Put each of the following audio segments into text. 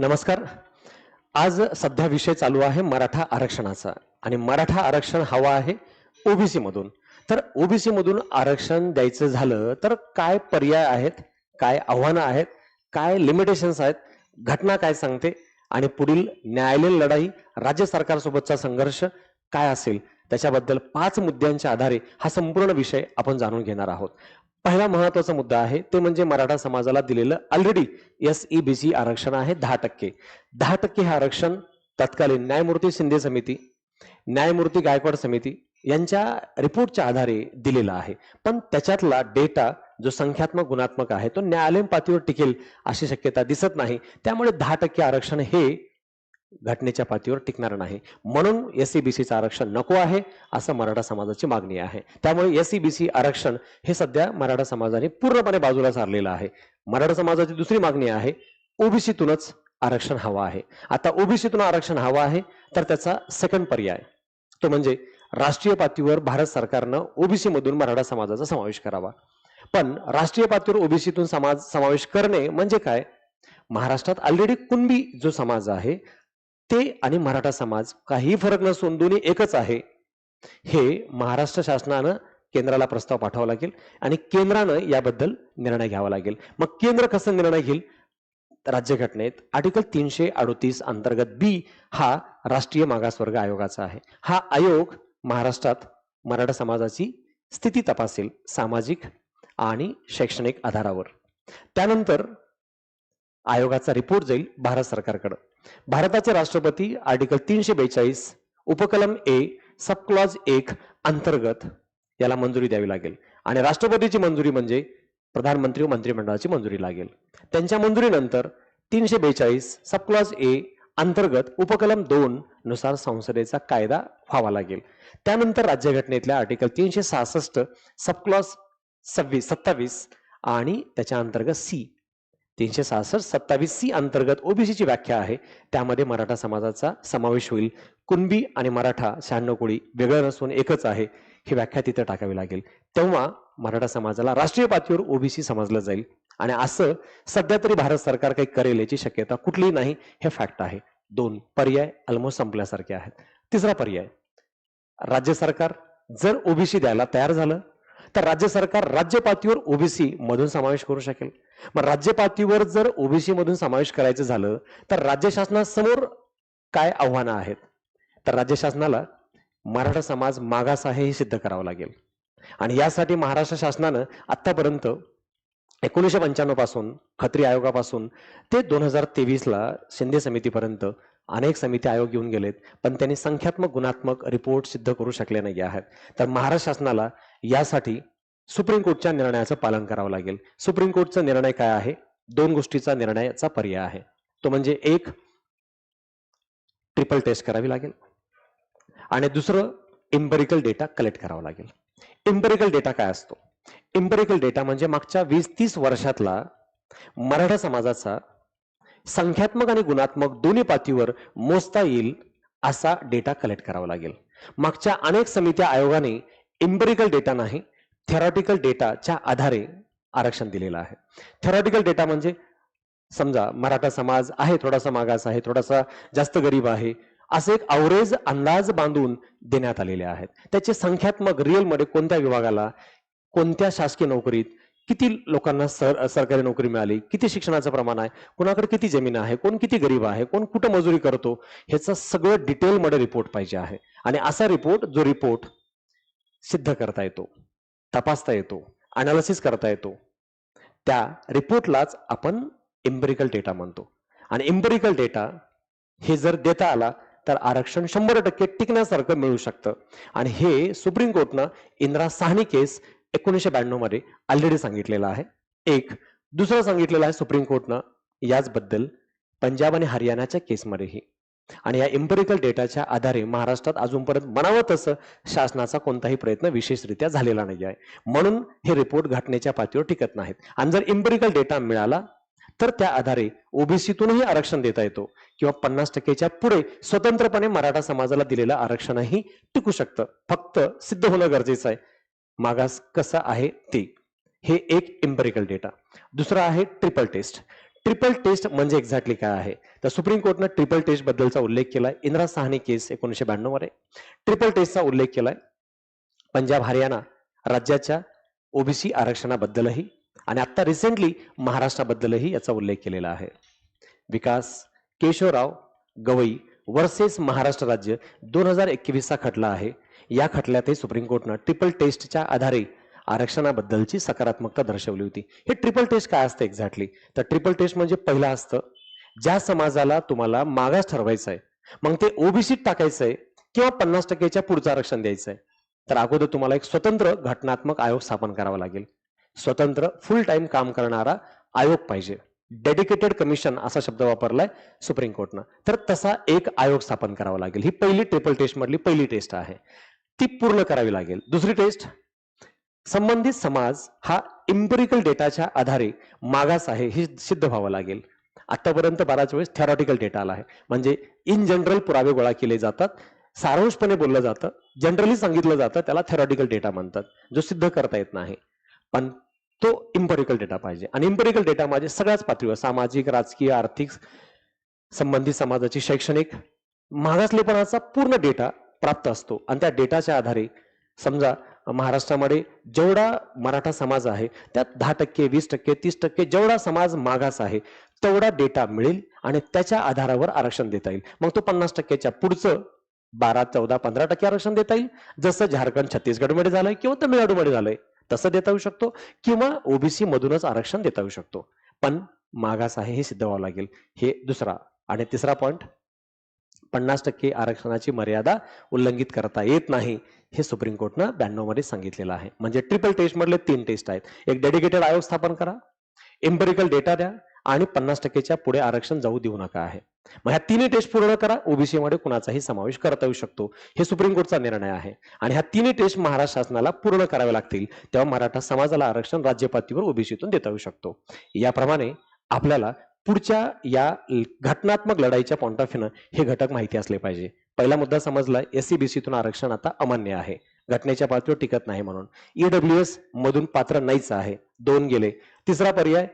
नमस्कार. आज सध्या विषय चालू आहे मराठा आरक्षणाचा. आणि मराठा आरक्षण हवा आहे ओबीसी मधून. तर ओबीसी मधून आरक्षण द्यायचं झालं तर काय पर्याय आहेत? काय आव्हानं आहेत? काय लिमिटेशन्स आहेत? घटना काय सांगते? आणि पुढील न्यायालयीन लढाई राज्य सरकारसोबतचा संघर्ष काय असेल? त्याच्याबद्दल पाच मुद्द्यांच्या आधारे हा संपूर्ण विषय आपण जाणून घेणार आहोत. पहिला महत्त्वाचा मुद्दा आहे ते म्हणजे मराठा समाजाला दिलेलं already S E B C आरक्षण आहे दहा टक्के. दहा टक्के हे आरक्षण तत्कालीन न्यायमूर्ती शिंदे समिती न्यायमूर्ती गायकवाड समिती यांच्या रिपोर्टच्या आधारे दिलेला आहे. पण त्याच्यातला डेटा जो संख्यात्मक गुणात्मक आहे तो न्यायालयीन पातळीवर टिकेल अशी शक्यता दिसत नाही. त्यामुळे दहा टक्के आरक्षण हे घटनेच्या पातळीवर टिकणार नाही. म्हणून एस सी बी सीचं आरक्षण नको आहे असं मराठा समाजाची मागणी आहे. त्यामुळे एस सी बी सी आरक्षण हे सध्या मराठा समाजाने पूर्णपणे बाजूला सारलेलं आहे. मराठा समाजाची दुसरी मागणी आहे ओबीसीतूनच आरक्षण हवं आहे. आता ओबीसीतून आरक्षण हवं आहे तर त्याचा सेकंड पर्याय तो म्हणजे राष्ट्रीय पातळीवर भारत सरकारनं ओबीसी मधून मराठा समाजाचा समावेश करावा. पण राष्ट्रीय पातळीवर ओबीसीतून समाज समावेश करणे म्हणजे काय? महाराष्ट्रात ऑलरेडी कुणबी जो समाज आहे ते आणि मराठा समाज काही फरक नसून दोन्ही एकच आहे. हे महाराष्ट्र शासनानं केंद्राला प्रस्ताव पाठवावा लागेल आणि केंद्रानं याबद्दल निर्णय घ्यावा लागेल. मग केंद्र कसं निर्णय घेईल? राज्यघटनेत आर्टिकल तीनशे अडोतीस अंतर्गत बी हा राष्ट्रीय मागासवर्ग आयोगाचा आहे. हा आयोग महाराष्ट्रात मराठा समाजाची स्थिती तपासेल सामाजिक आणि शैक्षणिक आधारावर. त्यानंतर आयोगाचा रिपोर्ट जाईल भारत सरकारकडे. भारताचे राष्ट्रपती आर्टिकल तीनशे बेचाळीस उपकलम ए सबक्लॉज एक अंतर्गत याला मंजुरी द्यावी लागेल. आणि राष्ट्रपतीची मंजुरी म्हणजे प्रधानमंत्री व मंत्रिमंडळाची मंजुरी लागेल. त्यांच्या मंजुरीनंतर तीनशे बेचाळीस सबक्लॉज ए अंतर्गत उपकलम दोन नुसार संसदेचा कायदा व्हावा लागेल. त्यानंतर राज्यघटनेतल्या आर्टिकल तीनशे सहासष्ट सबक्लॉज सव्वीस सत्तावीस आणि त्याच्या अंतर्गत सी तीनशे सहासष्ट सत्तावीस सी अंतर्गत ओबीसीची व्याख्या आहे. त्यामध्ये मराठा समाजाचा समावेश होईल. कुणबी आणि मराठा शहाण्णव कोळी वेगळं नसून एकच आहे. ही व्याख्या तिथं टाकावी लागेल. तेव्हा मराठा समाजाला राष्ट्रीय पातळीवर ओबीसी समजलं जाईल. आणि असं सध्या तरी भारत सरकार काही करेल याची शक्यता कुठलीही नाही हे फॅक्ट आहे. दोन पर्याय ऑलमोस्ट संपल्यासारखे आहेत. तिसरा पर्याय. राज्य सरकार जर ओबीसी द्यायला तयार झालं तर राज्य सरकार राज्य पातळीवर ओबीसी मधून समावेश करू शकेल. मग राज्य पातळीवर जर ओबीसी मधून समावेश करायचं झालं तर राज्य शासनासमोर काय आव्हानं आहेत? तर राज्य शासनाला मराठा समाज मागास आहे हे सिद्ध करावं लागेल. आणि यासाठी महाराष्ट्र शासनानं आत्तापर्यंत एकोणीसशे पंच्याण्णवपासून खत्री आयोगापासून ते दोन हजार तेवीसला शिंदे समितीपर्यंत अनेक समिती आयोग येऊन गेलेत पण त्यांनी संख्यात्मक गुणात्मक रिपोर्ट सिद्ध करू शकले नाही आहेत. तर महाराष्ट्र शासनाला यासाठी सुप्रीम कोर्टच्या निर्णयाचं पालन करावं लागेल. सुप्रीम कोर्टचा निर्णय काय आहे? दोन गोष्टीचा निर्णयाचा पर्याय आहे. तो म्हणजे एक ट्रिपल टेस्ट करावी लागेल. आणि दुसरं इम्पेरिकल डेटा कलेक्ट करावा लागेल. इम्पेरिकल डेटा काय असतो? इम्पेरिकल डेटा म्हणजे मागच्या वीस तीस वर्षातला मराठा समाजाचा संख्यात्मक आणि गुणात्मक दोन्ही पातळीवर मोजता येईल असा डेटा कलेक्ट करावा लागेल. मागच्या अनेक समित्या आयोगाने इम्पेरिकल डेटा नाही थेरॉटिकल डेटाच्या आधारे आरक्षण दिलेलं आहे. थेरॉटिकल डेटा म्हणजे समजा मराठा समाज आहे थोडासा मागास आहे थोडासा जास्त गरीब आहे असे एक अवरेज अंदाज बांधून देण्यात आलेले आहेत. त्याचे संख्यात्मक रिअलमध्ये कोणत्या विभागाला कोणत्या शासकीय नोकरीत किती लोकांना सर सरकारी नोकरी मिळाली किती शिक्षणाचं प्रमाण आहे कोणाकडे किती जमीन आहे कोण किती गरीब आहे कोण कुठं मजुरी करतो ह्याचं सगळं डिटेलमध्ये रिपोर्ट पाहिजे आहे. आणि असा रिपोर्ट जो रिपोर्ट सिद्ध करता येतो तपासता येतो अनालिसिस करता येतो. त्या रिपोर्टलाच आपण इम्पेरिकल डेटा म्हणतो. आणि इम्पेरिकल डेटा हे जर देता आला तर आरक्षण शंभर टक्के टिकण्यासारखं मिळू शकतं. आणि हे सुप्रीम कोर्टनं इंदिरा साहनी केस एकोणीसशे ब्याण्णवमध्ये ऑलरेडी सांगितलेलं आहे. एक दुसरं सांगितलेलं आहे सुप्रीम कोर्टनं याचबद्दल पंजाब आणि हरियाणाच्या केसमध्येही. आणि या इम्पेरिकल डेटाच्या आधारे महाराष्ट्रात अजूनपर्यंत म्हणावं तसं शासनाचा कोणताही प्रयत्न विशेषरित्या झालेला नाही आहे. म्हणून हे रिपोर्ट घटनेच्या पातळीवर टिकत नाहीत. आणि जर इम्पेरिकल डेटा मिळाला तर त्या आधारे ओबीसीतूनही आरक्षण देता येतो. किंवा पन्नास टक्केच्या पुढे स्वतंत्रपणे मराठा समाजाला दिलेलं आरक्षणही टिकू शकतं. फक्त सिद्ध होणं गरजेचं आहे. मागास कसं आहे ते. हे एक इम्पेरिकल डेटा दुसरं आहे ट्रिपल टेस्ट ट्रिपल टेस्ट म्हणजे एक्झॅक्टली काय आहे? तर सुप्रीम कोर्टनं ट्रिपल टेस्ट बद्दलचा उल्लेख केलाय. इंदिरा साहनी केस एकोणीशे ब्याण्णवमध्ये. ट्रिपल टेस्टचा उल्लेख केलाय. पंजाब हरियाणा राज्याच्या ओबीसी आरक्षणाबद्दलही आणि आता रिसेंटली महाराष्ट्राबद्दलही याचा उल्लेख केलेला आहे. विकास केशवराव गवई वर्सेस महाराष्ट्र राज्य दोन हजार एकवीसचा खटला आहे. या खटल्यातही सुप्रीम कोर्टनं ट्रिपल टेस्टच्या आधारे आरक्षणाबद्दलची सकारात्मकता दर्शवली होती. हे ट्रिपल टेस्ट काय असतं एक्झॅक्टली तर ट्रिपल टेस्ट म्हणजे पहिलं असतं ज्या समाजाला तुम्हाला मागास ठरवायचं आहे मग ते ओबीसीत टाकायचं आहे किंवा पन्नास टक्केच्या पुढचं आरक्षण द्यायचं आहे तर अगोदर तुम्हाला एक स्वतंत्र घटनात्मक आयोग स्थापन करावा लागेल. स्वतंत्र फुल टाइम काम करणारा आयोग पाहिजे. डेडिकेटेड कमिशन असा शब्द वापरलाय सुप्रीम कोर्टनं तर तसा एक आयोग स्थापन करावा लागेल. ही पहिली ट्रिपल टेस्ट मधली पहिली टेस्ट आहे. ती पूर्ण करावी लागेल. दुसरी टेस्ट संबंधित समाज हा इम्पेरिकल डेटाच्या आधारे मागास आहे हे सिद्ध व्हावं लागेल. आतापर्यंत बराच वेळेस थेरॉटिकल डेटा आला आहे. म्हणजे इन जनरल पुरावे गोळा केले जातात सारांशपणे बोललं जातं जनरली सांगितलं जातं त्याला थेरॉटिकल डेटा म्हणतात जो सिद्ध करता येत नाही. पण तो इम्पेरिकल डेटा पाहिजे. आणि इम्पेरिकल डेटा माझे सगळ्याच पातळीवर सामाजिक राजकीय आर्थिक संबंधित समाजाची शैक्षणिक मागासलेपणाचा पूर्ण डेटा प्राप्त असतो. आणि त्या डेटाच्या आधारे समजा महाराष्ट्रामध्ये जेवढा मराठा समाज आहे त्यात दहा टक्के वीस टक्के तीस टक्के जेवढा समाज मागास आहे तेवढा डेटा मिळेल आणि त्याच्या आधारावर आरक्षण देता येईल. मग तो पन्नास टक्क्याच्या पुढचं बारा चौदा पंधरा टक्के आरक्षण देता येईल. जसं झारखंड छत्तीसगडमध्ये झालंय किंवा तमिळनाडूमध्ये झालंय तसं देता येऊ शकतो किंवा ओबीसी मधूनच आरक्षण देता येऊ शकतो. पण मागास आहे हे सिद्ध व्हावं लागेल. हे दुसरा आणि तिसरा पॉईंट पन्नास टक्के आरक्षणाची मर्यादा उल्लंघित करता येत नाही हे सुप्रीम कोर्टनं ब्याण्णवमध्ये सांगितलेलं आहे. म्हणजे ट्रिपल टेस्ट मधले तीन टेस्ट आहेत. एक डेडिकेटेड आयोग स्थापन करा एम्पेरिकल डेटा द्या आणि पन्नास टक्केच्या पुढे आरक्षण जाऊ देऊ नका आहे. मग ह्या तिन्ही टेस्ट पूर्ण करा ओबीसी मध्ये कुणाचाही समावेश करता येऊ शकतो. हे सुप्रीम कोर्टचा निर्णय आहे. आणि ह्या तिन्ही टेस्ट महाराष्ट्र शासनाला पूर्ण करावे लागतील तेव्हा मराठा समाजाला आरक्षण राज्यपातळीवर ओबीसीतून देता येऊ शकतो. याप्रमाणे आपल्याला पुढच्या या घटनात्मक लढाईच्या पॉइंट ऑफ व्ह्यूनं हे घटक माहिती असले पाहिजे. पहिला मुद्दा समजला एससीबीसीतून आरक्षण आता अमान्य आहे. घटनेच्या पातळीवर टिकत नाही म्हणून. ईडब्ल्यू एस मधून पात्र नाहीच आहे. दोन गेले. तिसरा पर्याय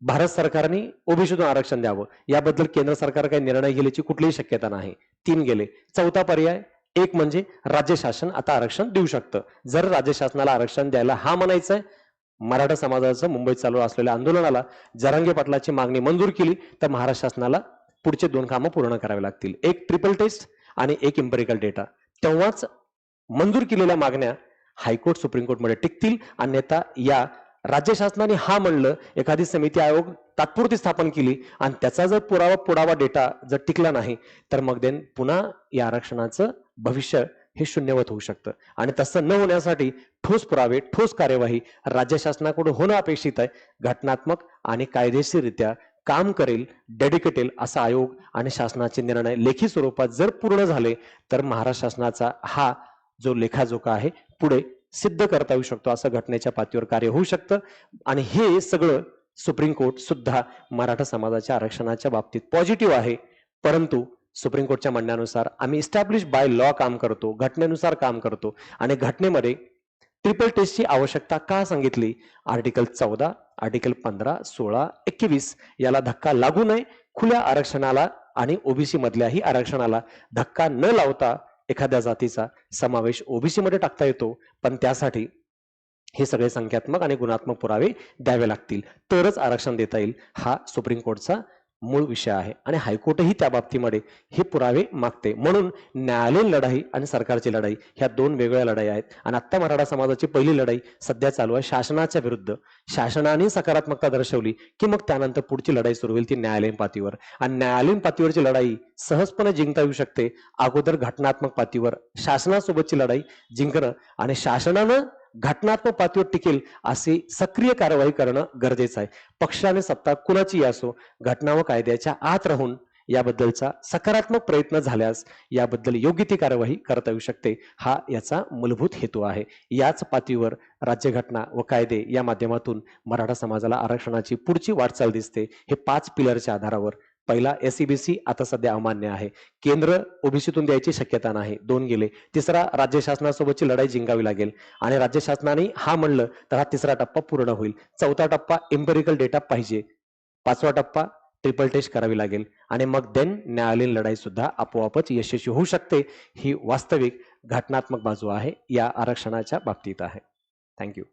भारत सरकारने ओबीसीतून आरक्षण द्यावं. याबद्दल केंद्र सरकार काही निर्णय घेण्याची कुठलीही शक्यता नाही. तीन गेले. चौथा पर्याय एक म्हणजे राज्य शासन आता आरक्षण देऊ शकतं. जर राज्य शासनाला आरक्षण द्यायला हा म्हणायचं आहे मराठा समाजाचं मुंबईत चालू असलेल्या आंदोलनाला जरांगे पाटलाची मागणी मंजूर केली तर महाराष्ट्र शासनाला पुढचे दोन कामं पूर्ण करावे लागतील. एक ट्रिपल टेस्ट आणि एक इम्पेरिकल डेटा तेव्हाच मंजूर केलेल्या मागण्या हायकोर्ट सुप्रीम कोर्टमध्ये टिकतील. अन्यथा या राज्य शासनाने हा म्हणलं एखादी समिती आयोग तात्पुरती स्थापन केली आणि त्याचा जर पुरावा पुरावा डेटा जर टिकला नाही तर मग देन पुन्हा या आरक्षणाचं भविष्य हे शून्यवत होऊ शकतं. आणि तसं न होण्यासाठी ठोस पुरावे ठोस कार्यवाही राज्य शासनाकडून होणं अपेक्षित आहे. घटनात्मक आणि कायदेशीररित्या काम करेल डेडिकेटेल असा आयोग आणि शासनाचे निर्णय लेखी स्वरूपात जर पूर्ण झाले तर महाराष्ट्र शासनाचा हा जो लेखाजोखा आहे पुढे सिद्ध करता येऊ शकतो असं घटनेच्या पातळीवर कार्य होऊ शकतं. आणि हे सगळं सुप्रीम कोर्ट सुद्धा मराठा समाजाच्या आरक्षणाच्या बाबतीत पॉझिटिव्ह आहे. परंतु सुप्रीम कोर्टच्या म्हणण्यानुसार आम्ही इस्टॅब्लिश बाय लॉ काम करतो घटनेनुसार काम करतो. आणि घटनेमध्ये ट्रिपल टेस्टची आवश्यकता का सांगितली? आर्टिकल चौदा आर्टिकल पंधरा सोळा एकवीस याला धक्का लागू नये. खुल्या आरक्षणाला आणि ओबीसी मधल्याही आरक्षणाला धक्का न लावता एखाद्या जातीचा समावेश ओबीसी मध्ये टाकता येतो. पण त्यासाठी हे सगळे संख्यात्मक आणि गुणात्मक पुरावे द्यावे लागतील. तरच आरक्षण देता येईल हा सुप्रीम कोर्टचा मूळ विषय आहे. आणि हायकोर्टही त्या बाबतीमध्ये हे पुरावे मागते. म्हणून न्यायालयीन लढाई आणि सरकारची लढाई ह्या दोन वेगळ्या लढाई आहेत. आणि आत्ता मराठा समाजाची पहिली लढाई सध्या चालू आहे शासनाच्या विरुद्ध. शासनाने सकारात्मकता दर्शवली की मग त्यानंतर पुढची लढाई सुरू होईल ती न्यायालयीन पातळीवर. आणि न्यायालयीन पातळीवरची लढाई सहजपणे जिंकता येऊ शकते. अगोदर घटनात्मक पातळीवर शासनासोबतची लढाई जिंकणं आणि शासनानं घटनात्मक पातळीवर टिकेल अशी सक्रिय कारवाई करणं गरजेचं आहे. पक्षाने सत्ता कुणाची असो घटना व कायद्याच्या आत राहून याबद्दलचा सकारात्मक प्रयत्न झाल्यास याबद्दल योग्य ती कार्यवाही करता येऊ शकते हा याचा मूलभूत हेतू आहे. याच पातळीवर राज्यघटना व कायदे या माध्यमातून मराठा समाजाला आरक्षणाची पुढची वाटचाल दिसते हे पाच पिलरच्या आधारावर पहिला एसईबीसी आता सध्या अमान्य आहे. केंद्र ओबीसीतून द्यायची शक्यता नाही. दोन गेले. तिसरा राज्य शासनासोबतची लढाई जिंकावी लागेल. आणि राज्य शासनाने हा म्हणलं तर हा तिसरा टप्पा पूर्ण होईल. चौथा टप्पा एम्पेरिकल डेटा पाहिजे. पाचवा टप्पा ट्रिपल टेस्ट करावी लागेल. आणि मग देन न्यायालयीन लढाई सुद्धा आपोआपच यशस्वी होऊ शकते. ही वास्तविक घटनात्मक बाजू आहे. या आरक्षणाच्या बाबतीत आहे. थँक्यू